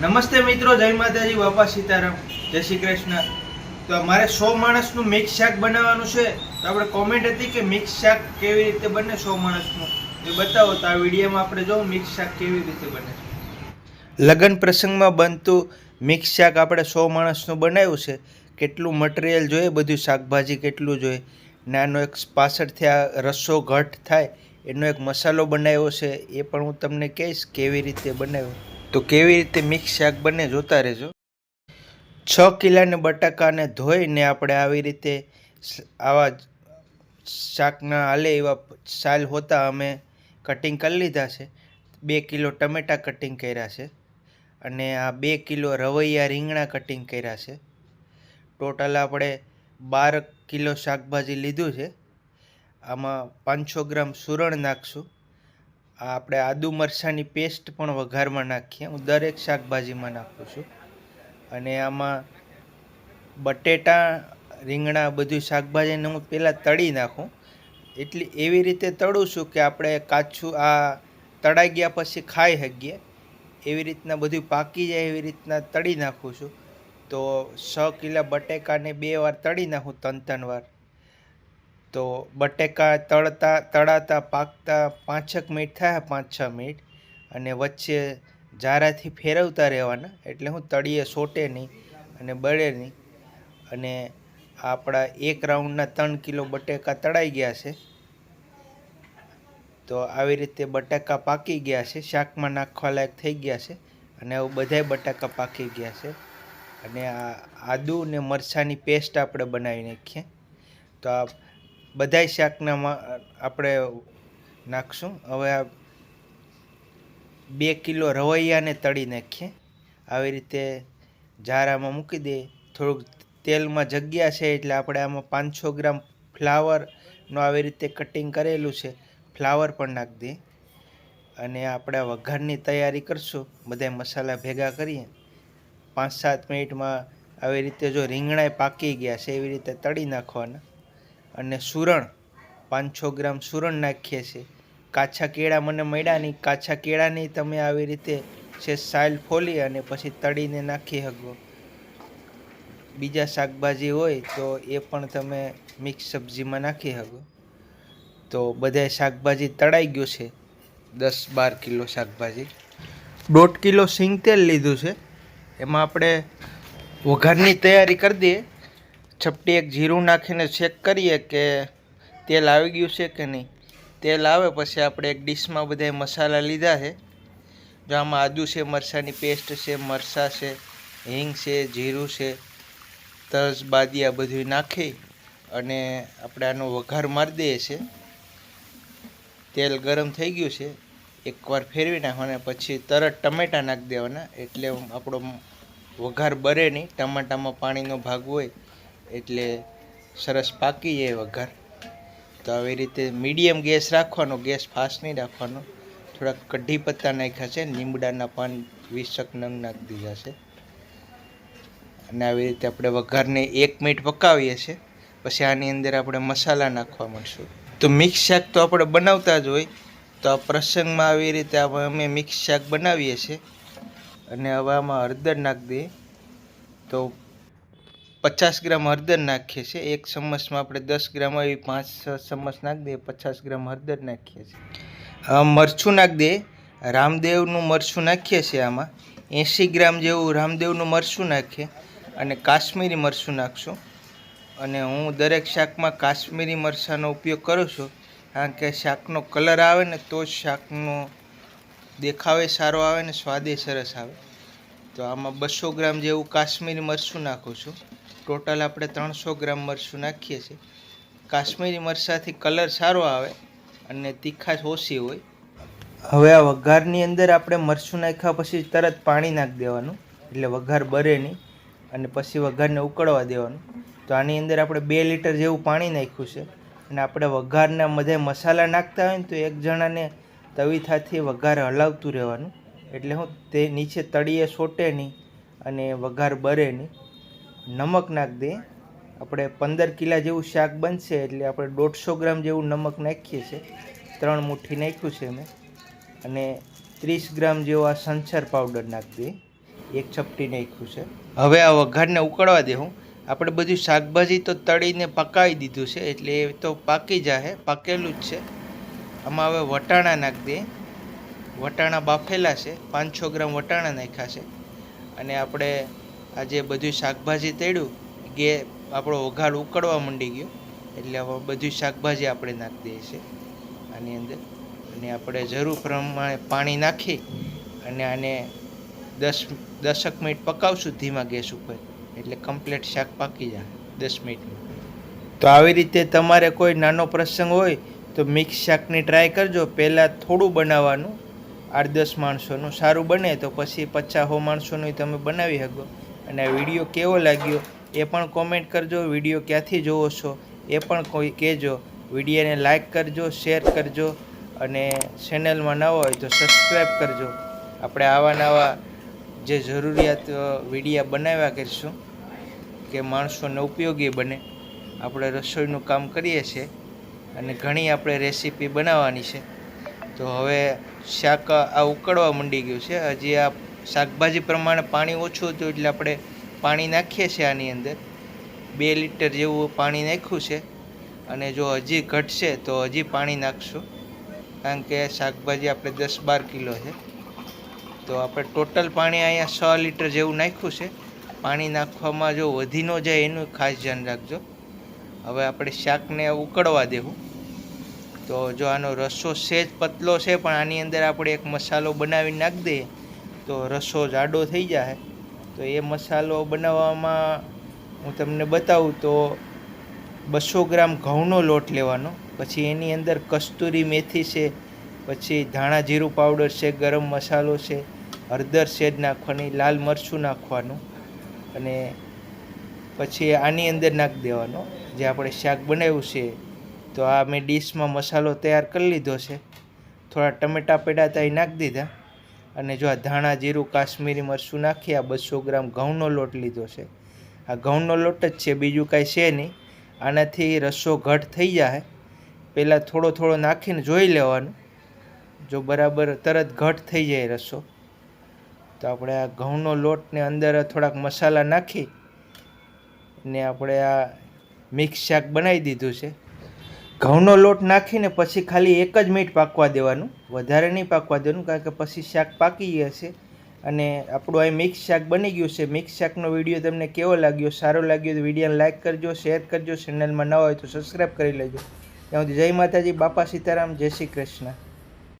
નમસ્તે મિત્રો, જય માતાજી, બાપા સીતારામ, જય શ્રી કૃષ્ણ. તો મારે સો માણસનું મિક્સ શાક બનાવવાનું છે. તો આપણે કોમેન્ટ હતી કે મિક્સ શાક કેવી રીતે બને સો માણસનું? એ બતાવો, તો આ વિડીયોમાં આપણે જોઉં, મિક્સ શાક કેવી રીતે બને લગ્ન પ્રસંગમાં બનતું મિક્સ શાક આપણે સો માણસનું બનાવ્યું છે. કેટલું મટીરિયલ જોઈએ, બધું શાકભાજી કેટલું જોઈએ. નાનો એક પાછળથી આ રસો ઘટ થાય, એનો એક મસાલો બનાવ્યો છે. એ પણ હું તમને કહીશ, કેવી રીતે બનાવ્યો. તો કેવી રીતે મિક્સ શાક બને જોતા રહેજો. છ કિલાને બટાકાને ધોઈને આપણે આવી રીતે આવા શાકના હાલે એવા સાલ હોતા અમે કટિંગ કરી લીધા છે. બે કિલો ટમેટાં કટિંગ કર્યા છે અને આ બે કિલો રવૈયા રીંગણા કટિંગ કર્યા છે. ટોટલ આપણે બાર કિલો શાકભાજી લીધું છે. આમાં પાંચસો ગ્રામ સુરણ નાખશું. આપણે આદુ મરચાંની પેસ્ટ પણ વઘારમાં નાખીએ. હું દરેક શાકભાજીમાં નાખું છું. અને આમાં બટેટા, રીંગણા બધું શાકભાજીને હું પહેલાં તળી નાખું. એટલી એવી રીતે તળું છું કે આપણે કાચું આ તળાઈ ગયા પછી ખાઈ શકીએ. એવી રીતના બધું પાકી જાય એવી રીતના તળી નાખું છું. તો છ કિલા બટેકાને બે વાર તળી નાખું ત્રણ ત્રણ વાર. તો બટેકા તળતા, તળાતા, પાકતા પાંચેક મિનિટ થાય, પાંચ, છ મિનિટ. અને વચ્ચે જારાથી ફેરવતા રહેવાના, એટલે હું તળીએ સોટે નહીં અને બળે નહીં. અને આપણા એક રાઉન્ડના ત્રણ કિલો બટેકા તળાઈ ગયા છે. તો આવી રીતે બટાકા પાકી ગયા છે, શાકમાં નાખવા લાયક થઈ ગયા છે અને હવે બધાય બટાકા પાકી ગયા છે. અને આ આદુ ને મરચાંની પેસ્ટ આપણે બનાવી નાખીએ. તો આ બધાય શાકનામાં આપણે નાખશું. હવે આ બે કિલો રવૈયાને તળી નાખીએ. આવી રીતે જારામાં મૂકી દઈએ. થોડુંક તેલમાં જગ્યા છે એટલે આપણે આમાં પાંચસો ગ્રામ ફ્લાવરનું આવી રીતે કટિંગ કરેલું છે, ફ્લાવર પણ નાખી દઈએ. અને આપણે વઘારની તૈયારી કરશું. બધા મસાલા ભેગા કરીએ. પાંચ સાત મિનિટમાં આવી રીતે જો રીંગણાએ પાકી ગયા છે, એવી રીતે તળી નાખવાના. અને સુરણ. પાંચસો ગ્રામ સુરણ નાખીએ છીએ. કાચા કેળા મને મળ્યા નહીં. કાચા કેળાની તમે આવી રીતે છે સાઇલ ફોલી અને પછી તળીને નાખી શકો. બીજા શાકભાજી હોય તો એ પણ તમે મિક્સ સબ્જીમાં નાખી શકો. તો બધાય શાકભાજી તળાઈ ગયું છે. દસ બાર કિલો શાકભાજી. દોઢ કિલો સિંગતેલ લીધું છે. એમાં આપણે વઘારની તૈયારી કરી દઈએ. છપટી એક જીરું નાખીને ચેક કરીએ કે તેલ આવી ગયું છે કે નહીં? તેલ આવે પછી આપણે એક ડીશમાં બધા મસાલા લીધા છે. જો આમાં આદુ છે મરસાની પેસ્ટ છે મરસાં છે, હિંગ છે, જીરું છે, તજ આ બધું નાખી અને આપણે આનો વઘાર મારી દઈએ છીએ. તેલ ગરમ થઈ ગયું છે. એકવાર ફેરવી નાખવાના પછી તરત ટમેટાં નાખી દેવાના. એટલે આપણો વઘાર બરે નહીં. ટમાટામાં પાણીનો ભાગ હોય એટલે સરસ પાકી જાય વઘાર. તો આવી રીતે મીડિયમ ગેસ રાખવાનો, ગેસ ફાસ્ટ નહીં રાખવાનો. થોડાક કઢી પત્તા નાખ્યા છે લીમડાના પાન વીસક નંગ નાખી દીધા છે. અને આવી રીતે આપણે વઘારને એક મિનિટ પકાવીએ છીએ. પછી આની અંદર આપણે મસાલા નાખવા મળશું તો મિક્સ શાક તો આપણે બનાવતા જ હોય. તો આ પ્રસંગમાં આવી રીતે અમે મિક્સ શાક બનાવીએ છીએ. અને હવે આમાં હળદર નાખી દઈએ. તો પચાસ ગ્રામ હળદર નાખીએ છીએ. એક ચમચમાં આપણે દસ ગ્રામ આવી પાંચ, છ ચમચ નાખી દઈએ, પચાસ ગ્રામ હળદર નાખીએ છીએ. મરચું નાખી દઈએ. રામદેવનું મરચું નાખીએ છીએ આમાં. એંસી ગ્રામ જેવું રામદેવનું મરચું નાખીએ અને કાશ્મીરી મરચું નાખશું. અને હું દરેક શાકમાં કાશ્મીરી મરચાંનો ઉપયોગ કરું છું. કારણ કે શાકનો કલર આવે ને તો જ શાકનો દેખાવે, સારો આવે ને સ્વાદે સરસ આવે. તો આમાં બસો ગ્રામ જેવું કાશ્મીરી મરચું નાખું છું. ટોટલ આપણે ત્રણસો ગ્રામ મરચું નાખીએ છીએ. કાશ્મીરી મરચાંથી કલર સારો આવે અને તીખાશ ઓછી હોય. હવે આ વઘારની અંદર આપણે મરચું નાખ્યા પછી તરત પાણી નાખી દેવાનું. એટલે વઘાર બરે નહીં અને પછી વઘારને ઉકળવા દેવાનું. તો આની અંદર આપણે બે લીટર જેવું પાણી નાખ્યું છે. અને આપણે વઘારના બધા મસાલા નાખતા હોય ને તો એક જણાને તવીથાથી વઘાર હલાવતું રહેવાનું. એટલે હું તે નીચે તળીએ સોટે નહીં અને વઘાર બરે નહીં. નમક નાખી દઈએ આપણે પંદર કિલા જેવું શાક બનશે એટલે આપણે દોઢસો ગ્રામ જેવું નમક નાખીએ છીએ. ત્રણ મુઠ્ઠી નાખ્યું છે મેં. અને ત્રીસ ગ્રામ જેવો આ સંચર પાવડર નાખી દઈએ એક ચપટી નાખ્યું છે. હવે આ વઘારને ઉકળવા દેવું આપણે બધું શાકભાજી તો તળીને પકાવી દીધું છે એટલે એ તો પાકી જાહે. પાકેલું જ છે. આમાં હવે વટાણા નાખી દઈએ વટાણા બાફેલા છે. પાંચસો ગ્રામ વટાણા નાખ્યા છે. અને આપણે આ જે બધું શાકભાજી તળ્યું ગે આપણો ઓઘાડ ઉકળવા માંડી ગયો. એટલે હવે બધું શાકભાજી આપણે નાખી દઈએ છીએ. આની અંદર. અને આપણે જરૂર પ્રમાણે પાણી નાખી અને આને દસ, દસક મિનિટ પકાવશું ધીમા ગેસ ઉપર. એટલે કમ્પ્લીટ શાક પાકી જાય દસ મિનિટમાં. તો આવી રીતે તમારે કોઈ નાનો પ્રસંગ હોય તો મિક્સ શાકની ટ્રાય કરજો. પહેલાં થોડું બનાવવાનું. આઠ દસ માણસોનું સારું બને તો પછી પચાસ માણસોનું તમે બનાવી શકો. અને વીડિયો કેવો લાગ્યો એ પણ કોમેન્ટ કરજો. વીડિયો ક્યાંથી જોવો છો એ પણ કોઈ કહેજો. વિડીયોને લાઇક કરજો શેર કરજો અને ચેનલમાં નવા હોય તો સબસ્ક્રાઈબ કરજો. આપણે આવા નવા જે જરૂરિયાત વિડીયા બનાવ્યા કરીશું કે માણસોને ઉપયોગી બને. આપણે રસોઈનું કામ કરીએ છીએ અને ઘણી આપણે રેસીપી બનાવવાની છે. તો હવે શાક આ ઉકળવા માંડી ગયું છે. હજી આ શાકભાજી પ્રમાણે પાણી ઓછું હતું એટલે આપણે પાણી નાખીએ છીએ આની અંદર. બે લીટર જેવું પાણી નાખ્યું છે અને જો હજી ઘટશે તો હજી પાણી નાખશું. કારણ કે શાકભાજી આપણે દસ બાર કિલો છે. તો આપણે ટોટલ પાણી અહીંયા છ લીટર જેવું નાખ્યું છે. પાણી નાખવામાં જો વધી ન જાય એનું ખાસ ધ્યાન રાખજો. હવે આપણે શાકને ઉકળવા દેવું. તો જો આનો રસો સહેજ પતલો છે પણ આની અંદર આપણે એક મસાલો બનાવી નાખી દઈએ. તો રસો જાડો થઈ જાય તો એ મસાલો બનાવવામાં હું તમને બતાવું તો બસો ગ્રામ ઘઉંનો લોટ લેવાનો. પછી એની અંદર કસ્તુરી મેથી છે, પછી ધાણા જીરું પાવડર છે, ગરમ મસાલો છે, હળદર શેદ નાખવાની, લાલ મરચું નાખવાનું અને પછી આની અંદર નાખી દેવાનો. જે આપણે શાક બનાવ્યું છે, તો આ મેં ડીશમાં મસાલો તૈયાર કરી લીધો છે. થોડા ટમેટા પેડા ત્યાં નાખી દીધા. અને જો આ ધાણા, જીરું, કાશ્મીરી મરચું નાખી, આ બસો ગ્રામ ઘઉંનો લોટ લીધો છે. આ ઘઉંનો લોટ જ છે, બીજું કાંઈ છે નહીં. આનાથી રસો ઘટ થઈ જાય. પહેલાં થોડો થોડો નાખીને જોઈ લેવાનું. જો બરાબર તરત ઘટ થઈ જાય રસો. તો આપણે આ ઘઉંનો લોટને અંદર થોડાક મસાલા નાખી ને આપણે આ મિક્સ શાક બનાવી દીધું છે. ઘઉંનો લોટ નાખીને પછી ખાલી એક જ મિનિટ પાકવા દેવાનું. વધારે નહીં પાકવા દેવાનું કારણ કે પછી શાક પાકી જશે અને આપણું અહીં મિક્સ શાક બની ગયું છે. મિક્સ શાકનો વીડિયો તમને કેવો લાગ્યો? સારો લાગ્યો તો વિડીયોને લાઇક કરજો, શેર કરજો. ચેનલમાં ન હોય તો સબસ્ક્રાઈબ કરી લેજો. ત્યાં સુધી જય માતાજી, બાપા સીતારામ, જય શ્રી કૃષ્ણ.